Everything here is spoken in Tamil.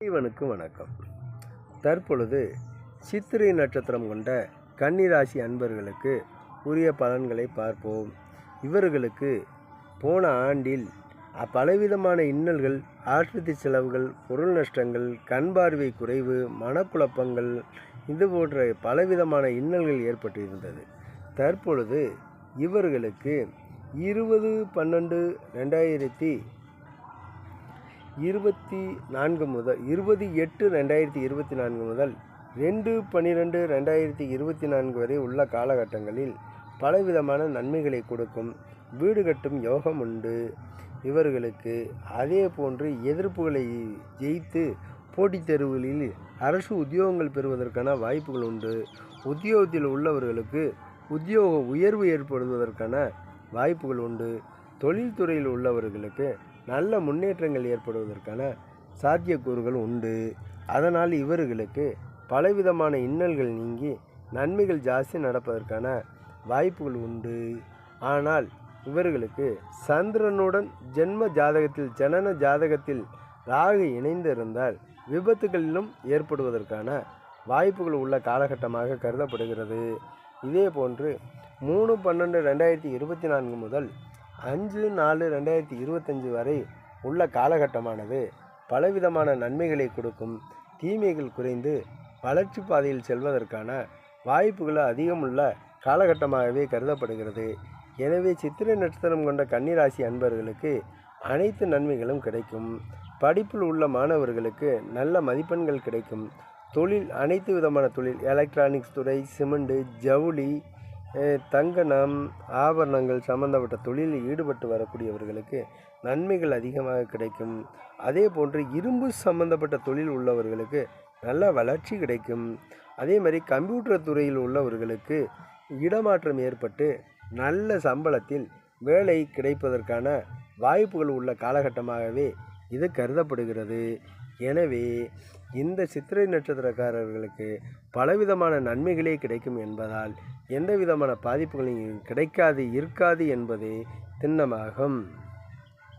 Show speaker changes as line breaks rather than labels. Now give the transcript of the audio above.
இவனுக்கு வணக்கம். தற்பொழுது சித்திரை நட்சத்திரம் கொண்ட கன்னிராசி அன்பர்களுக்கு உரிய பலன்களை பார்ப்போம். இவர்களுக்கு போன ஆண்டில் பலவிதமான இன்னல்கள் ஆற்றுத்தி செலவுகள் பொருள் நஷ்டங்கள் கண் பார்வை குறைவு மனக்குழப்பங்கள் இது போன்ற பலவிதமான இன்னல்கள் ஏற்பட்டு இருந்தது தற்பொழுது இவர்களுக்கு இருபது பன்னெண்டு ரெண்டாயிரத்தி இருபத்தி நான்கு முதல் இருபது எட்டு ரெண்டாயிரத்தி இருபத்தி நான்கு முதல் ரெண்டு பன்னிரெண்டு ரெண்டாயிரத்தி இருபத்தி நான்கு வரை உள்ள காலகட்டங்களில் பலவிதமான நன்மைகளை கொடுக்கும் வீடு கட்டும் யோகம் உண்டு. இவர்களுக்கு அதே போன்று எதிர்ப்புகளை ஜெயித்து போட்டித் தேர்வுகளில் அரசு உத்தியோகங்கள் பெறுவதற்கான வாய்ப்புகள் உண்டு. உத்தியோகத்தில் உள்ளவர்களுக்கு உத்தியோக உயர்வு ஏற்படுவதற்கான வாய்ப்புகள் உண்டு. தொழில்துறையில் உள்ளவர்களுக்கு நல்ல முன்னேற்றங்கள் ஏற்படுவதற்கான சாத்தியக்கூறுகள் உண்டு. அதனால் இவர்களுக்கு பலவிதமான இன்னல்கள் நீங்கி நன்மைகள் ஜாஸ்தி நடப்பதற்கான வாய்ப்புகள் உண்டு. ஆனால் இவர்களுக்கு சந்திரனுடன் ஜென்ம ஜாதகத்தில் ஜனன ஜாதகத்தில் ராகு இணைந்திருந்தால் விபத்துகளிலும் ஏற்படுவதற்கான வாய்ப்புகள் உள்ள காலகட்டமாக கருதப்படுகிறது. இதே போன்று மூணு பன்னெண்டு ரெண்டாயிரத்தி இருபத்தி நான்கு முதல் அஞ்சு நாலு ரெண்டாயிரத்தி இருபத்தஞ்சு வரை உள்ள காலகட்டமானது பலவிதமான நன்மைகளை கொடுக்கும். தீமைகள் குறைந்து வளர்ச்சி பாதையில் செல்வதற்கான வாய்ப்புகள் அதிகமுள்ள காலகட்டமாகவே கருதப்படுகிறது. எனவே சித்திரை நட்சத்திரம் கொண்ட கன்னிராசி அன்பர்களுக்கு அனைத்து நன்மைகளும் கிடைக்கும். படிப்பில் உள்ள மாணவர்களுக்கு நல்ல மதிப்பெண்கள் கிடைக்கும். தொழில் அனைத்து விதமான தொழில் எலக்ட்ரானிக்ஸ் துறை சிமெண்டு ஜவுளி அஹ், தங்கனம் ஆபரணங்கள் சம்பந்தப்பட்ட தொழிலில் ஈடுபட்டு வரக்கூடியவர்களுக்கு நன்மைகள் அதிகமாக கிடைக்கும். அதே போன்று இரும்பு சம்பந்தப்பட்ட தொழில் உள்ளவர்களுக்கு நல்ல வளர்ச்சி கிடைக்கும். அதே மாதிரி கம்ப்யூட்டர் துறையில் உள்ளவர்களுக்கு இடமாற்றம் ஏற்பட்டு நல்ல சம்பளத்தில் வேலை கிடைப்பதற்கான வாய்ப்புகள் உள்ள காலகட்டமாகவே இது கருதப்படுகிறது. எனவே இந்த சித்திரை நட்சத்திரக்காரர்களுக்கு பலவிதமான நன்மைகளே கிடைக்கும் என்பதால் எந்த விதமான பாதிப்புகளையும் கிடைக்காது இருக்காது என்பதே திண்ணமாகும்.